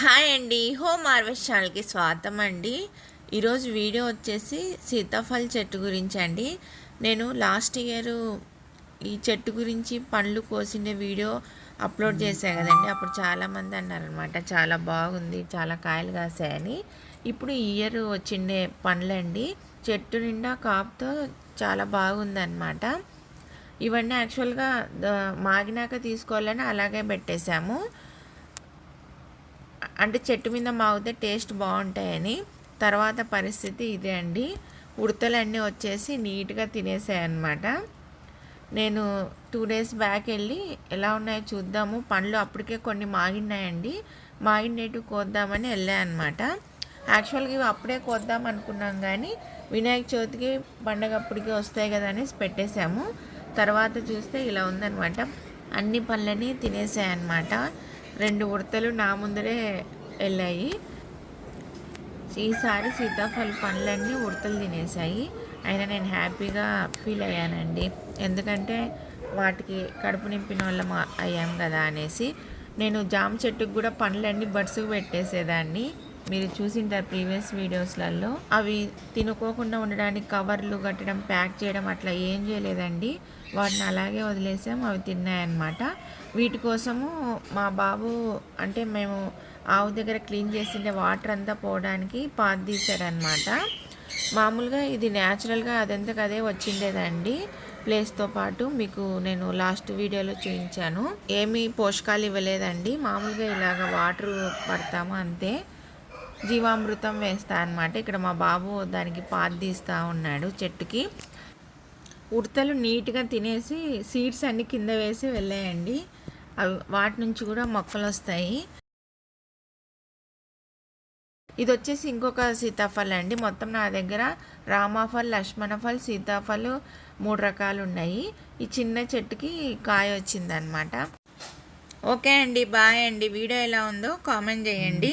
Hi అండి. Home harvest ఛానల్కి స్వాగతం అండి ఈరోజు వీడియో వచ్చేసి సీతాఫల్ చెట్టు గురించి అండి నేను లాస్ట్ ఇయర్ ఈ చెట్టు గురించి పండ్లు కోసిన వీడియో అప్లోడ్ చేశాను కదండి. అప్పుడు చాలామంది అన్నారనమాట చాలా బాగుంది చాలా కాయలు కాసాయని ఇప్పుడు ఈ ఇయర్ వచ్చిండే పండ్లండి. చెట్టు నిండా కాపుతో చాలా బాగుందన్నమాట. ఇవన్నీ యాక్చువల్గా మాగినాక తీసుకోవాలని అలాగే పెట్టేశాము. అంటే చెట్టు మీద మాగితే టేస్ట్ బాగుంటాయని. తర్వాత పరిస్థితి ఇదే అండి. ఉడతలన్నీ వచ్చేసి నీట్గా తినేసాయన్నమాట. నేను టూ డేస్ బ్యాక్ వెళ్ళి ఎలా ఉన్నాయో చూద్దాము. పండ్లు అప్పటికే కొన్ని మాగినాయండి మాగినట్టు కోద్దామని వెళ్ళాను అనమాట యాక్చువల్గా ఇవి అప్పుడే కోద్దాం అనుకున్నాం కానీ వినాయక చవితికి పండగ అప్పటికే వస్తాయి కదా అనేసి పెట్టేశాము. తర్వాత చూస్తే ఇలా ఉందన్నమాట. అన్ని పళ్ళని తినేసాయన్నమాట. రెండు ఉడతలు నా ముందరే వెళ్ళాయి. ఈసారి సీతాఫల పండ్లన్నీ ఉడతలు తినేసాయి అయినా నేను హ్యాపీగా ఫీల్ అయ్యానండి. ఎందుకంటే వాటికి కడుపు నింపిన వాళ్ళం అయ్యాం కదా అనేసి. నేను జామ చెట్టుకు కూడా పండ్లన్నీ బడ్స్కి పెట్టేసేదాన్ని. మీరు చూసింటారు ప్రీవియస్ వీడియోస్లలో? అవి తినుకోకుండా ఉండడానికి కవర్లు కట్టడం ప్యాక్ చేయడం అట్లా ఏం చేయలేదండి. వాటిని అలాగే వదిలేసాం అవి తిన్నాయన్నమాట. వీటి కోసము మా బాబు అంటే మేము ఆవు దగ్గర క్లీన్ చేసిండే వాటర్ అంతా పోవడానికి పాత తీసాడనమాట మామూలుగా ఇది న్యాచురల్గా అదంతకు అదే వచ్చిండేదండి. ప్లేస్తో పాటు మీకు నేను లాస్ట్ వీడియోలో చూపించాను. ఏమీ పోషకాలు ఇవ్వలేదండి. మామూలుగా ఇలాగ వాటర్ పడతాము అంతే. జీవామృతం వేస్తా అనమాట ఇక్కడ మా బాబు దానికి పాత తీస్తూ ఉన్నాడు చెట్టుకి. ఉడతలు నీట్గా తినేసి సీడ్స్ అన్ని కింద వేసి వెళ్ళాయండి. అవి వాటి నుంచి కూడా మొక్కలు వస్తాయి. ఇది వచ్చేసి ఇంకొక సీతాఫల్ అండి. మొత్తం నా దగ్గర రామాఫల్ లక్ష్మణఫల్ సీతాఫల్ మూడు రకాలు ఉన్నాయి. ఈ చిన్న చెట్టుకి కాయ వచ్చిందనమాట ఓకే అండి బాయ్ అండి. వీడియో ఎలా ఉందో కామెంట్ చేయండి.